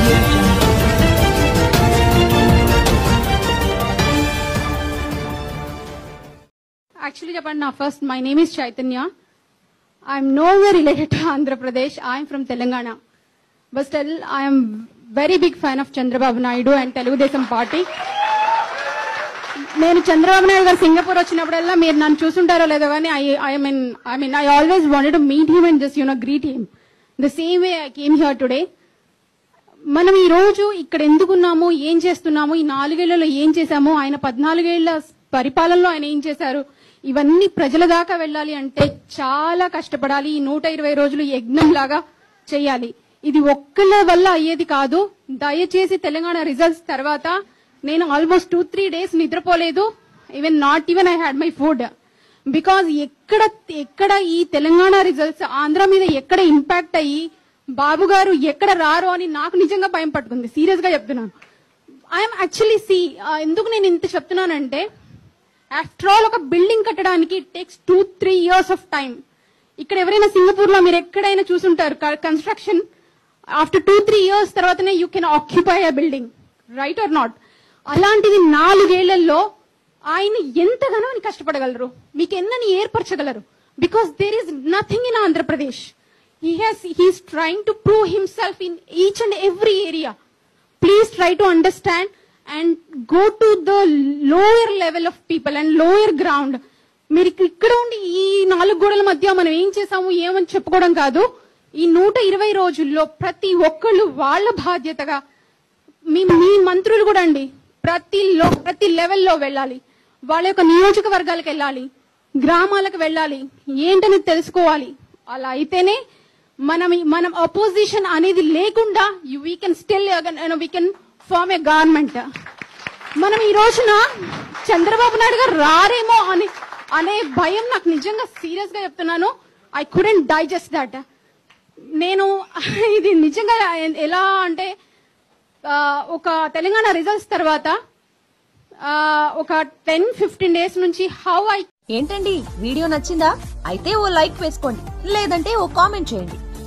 audio actually చెప్పండి నా first my name is Chaitanya I'm no way related to Andhra Pradesh I'm from Telangana but still I'm very big fan of Chandrababu Naidu and Telugu Desam party నేను చంద్రబాబు నాయుడు గారు Singapore వచ్చినప్పుడల్లా మీరు నన్ను చూసుంటారో లేదో కానీ I I mean I mean I always wanted to meet him and just you know greet him the same way I came here today మనం ఈ రోజు ఇక్కడ ఎందుకున్నాము ఏం చేస్తున్నాము ఈ నాలుగేళ్ళలో ఏం చేశాము ఆయన పద్నాలుగేళ్ళ పరిపాలనలో ఆయన ఏం చేశారు ఇవన్నీ ప్రజల దాకా వెళ్ళాలి అంటే చాలా కష్టపడాలి. ఈ నూట ఇరవై రోజులు యజ్ఞం లాగా చేయాలి. ఇది ఒక్కళ్ళ వల్ల అయ్యేది కాదు. దయచేసి తెలంగాణ రిజల్ట్స్ తర్వాత నేను ఆల్మోస్ట్ టూ త్రీ డేస్ నిద్రపోలేదు. Even not even I had my food because ఎక్కడ ఎక్కడ ఈ తెలంగాణ రిజల్ట్స్ ఆంధ్ర మీద ఎక్కడ ఇంపాక్ట్ అయ్యి బాబు గారు ఎక్కడ రారో అని నాకు నిజంగా భయం పట్టుకుంది. సీరియస్గా చెప్తున్నాను. ఐఎమ్ యాక్చువల్లీ సి ఎందుకు నేను ఇంత చెప్తున్నానంటే ఆఫ్టర్ ఆల్ ఒక బిల్డింగ్ కట్టడానికి takes two three years of time ఇక్కడ ఎవరైనా సింగపూర్లో మీరు ఎక్కడైనా చూసుంటారు construction after two three years తర్వాతనే you can occupy a building right or not అలాంటిది నాలుగేళ్ళలో ఆయన ఎంతగానో కష్టపడగలరు. మీకు ఎన్నని ఏర్పరచగలరు. Because there is nothing in Andhra Pradesh he has he's trying to prove himself in each and every area please try to understand and go to the lower level of people and lower ground మీరు ఇక్కడ ఉండి ఈ నాలుగు గోడల మధ్య మనం ఏం చేసాము ఏమని చెప్పుకోవడం కాదు. ఈ నూట ఇరవై రోజుల్లో ప్రతి ఒక్కళ్ళు వాళ్ళ బాధ్యతగా మీ మీ మంత్రులు కూడా అండి ప్రతి లో ప్రతి లెవెల్లో వెళ్ళాలి. వాళ్ళ యొక్క నియోజకవర్గాలకు వెళ్ళాలి గ్రామాలకు వెళ్ళాలి ఏంటని తెలుసుకోవాలి. అలా అయితేనే మనం మనం అపోజిషన్ అనేది లేకుండా we can still we can form a government మనం ఈ రోజున చంద్రబాబు నాయుడు గారు రారేమో అని అనే భయం నాకు నిజంగా సీరియస్గా చెప్తున్నాను. ఐ కుడెంట్ డైజెస్ట్ దట్ నేను ఇది నిజంగా ఎలా అంటే ఒక తెలంగాణ రిజల్ట్స్ తర్వాత ఒక టెన్ ఫిఫ్టీన్ డేస్ నుంచి హౌ ఐ ఏంటండి? వీడియో నచ్చిందా? అయితే ఓ లైక్ వేసుకోండి. లేదంటే ఓ కామెంట్ చేయండి.